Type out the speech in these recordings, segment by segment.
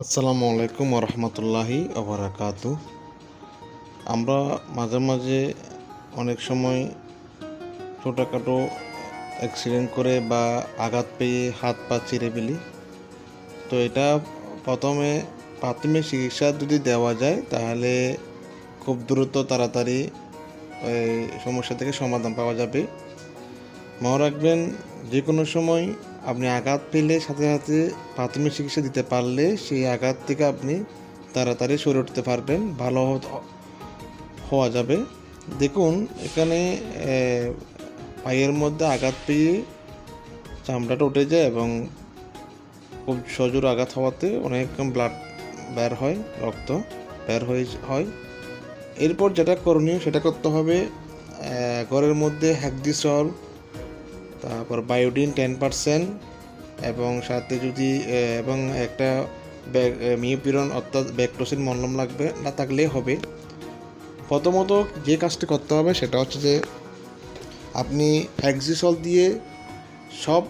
আসসালামু আলাইকুম রহমতুল্লাহি আবরাকাতু আমরা মাঝে মাঝে অনেক সময় ছোটোখাটো অ্যাক্সিডেন্ট করে বা আঘাত পেয়ে হাত পা চিরে ফেলি। তো এটা প্রথমে প্রাথমিক চিকিৎসা যদি দেওয়া যায়, তাহলে খুব দ্রুত তাড়াতাড়ি সমস্যা থেকে সমাধান পাওয়া যাবে। মনে রাখবেন যে কোনো সময় আপনি আঘাত পেলে সাথে সাথে প্রাথমিক চিকিৎসা দিতে পারলে সেই আঘাত থেকে আপনি তাড়াতাড়ি সরে উঠতে পারবেন, ভালো হওয়া যাবে। দেখুন, এখানে পায়ের মধ্যে আঘাত পেয়ে চামড়াটা উঠে যায় এবং খুব সজোর আঘাত হওয়াতে অনেক ব্লাড বের হয়, রক্ত বের হয়ে হয়। এরপর যেটা করণীয় সেটা করতে হবে ঘরের মধ্যে হ্যাকদিসল তারপর বায়োডিন টেন পার্সেন্ট এবং সাথে যদি এবং একটা মিউপিরন অর্থাৎ ব্যাকটোসিন মলম লাগবে, না থাকলেই হবে। প্রথমত যে কাজটি করতে হবে সেটা হচ্ছে যে, আপনি হ্যাক্সিসল দিয়ে সব,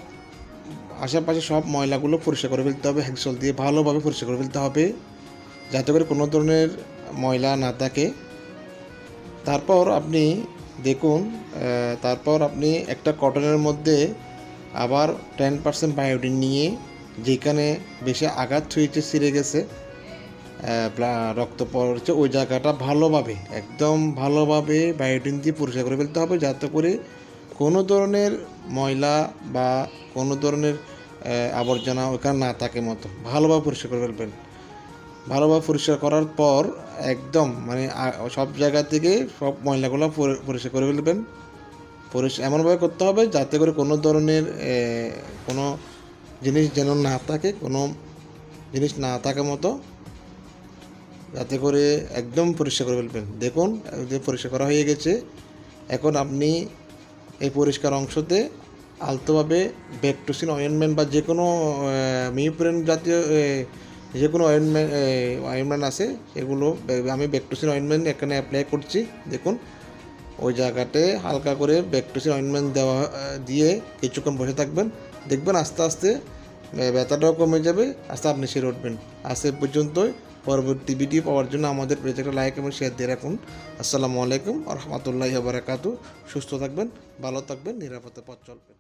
আশেপাশে সব ময়লাগুলো পরিষ্কার করে ফেলতে হবে। হ্যাক্সিসল দিয়ে ভালোভাবে পরিষ্কার করে ফেলতে হবে, যাতে করে কোনো ধরনের ময়লা না থাকে। তারপর আপনি দেখুন তারপর আপনি একটা কটনের মধ্যে আবার টেন পার্সেন্ট বায়োডিন নিয়ে, যেখানে বেশি আঘাত হয়েছে ছিঁড়ে গেছে রক্ত পড়ছে ওই জায়গাটা ভালোভাবে, একদম ভালোভাবে বায়োডিন দিয়ে পরিষ্কার করে ফেলতে হবে, যাতে করে কোনো ধরনের ময়লা বা কোনো ধরনের আবর্জনা ওখানে না থাকে মতো, ভালোভাবে পরিষ্কার করে ফেলবেন। ভালোভাবে পরিষ্কার করার পর একদম মানে সব জায়গা থেকে সব ময়লাগুলো পরি- পরিষ্কার করে ফেলবেন। পরিষ্কার এমনভাবে করতে হবে যাতে করে কোনো ধরনের কোনো জিনিস যেন না থাকে, কোনো জিনিস না থাকে মতো, যাতে করে একদম পরিষ্কার করে ফেলবেন। দেখুন, যে পরিষ্কার করা হয়ে গেছে। এখন আপনি এই পরিষ্কার অংশতে আলতোভাবে ব্যাকটোসিন অয়েনমেন্ট বা যে কোনো মিউপ্রেন জাতীয় যে কোনো অয়েনমেন্ট অয়েনমেন্ট আছে সেগুলো আমি ব্যাকটোসিন অয়েনমেন্ট এখানে অ্যাপ্লাই করছি, দেখুন। ওই জায়গাতে হালকা করে ব্যাকটোসিন অয়েনমেন্ট দেওয়া দিয়ে কিছুক্ষণ বসে থাকবেন। দেখবেন আস্তে আস্তে ব্যথাটাও কমে যাবে, আস্তে আপনি সেরে উঠবেন। আজ এ পর্যন্তই, পরবর্তী ভিডিও পাওয়ার জন্য আমাদের পেজটা লাইক এবং শেয়ার দিয়ে রাখুন। আসসালামু আলাইকুম আর রহমতুল্লাহ বারাকাতু সুস্থ থাকবেন, ভালো থাকবেন, নিরাপদে পথ চলবেন।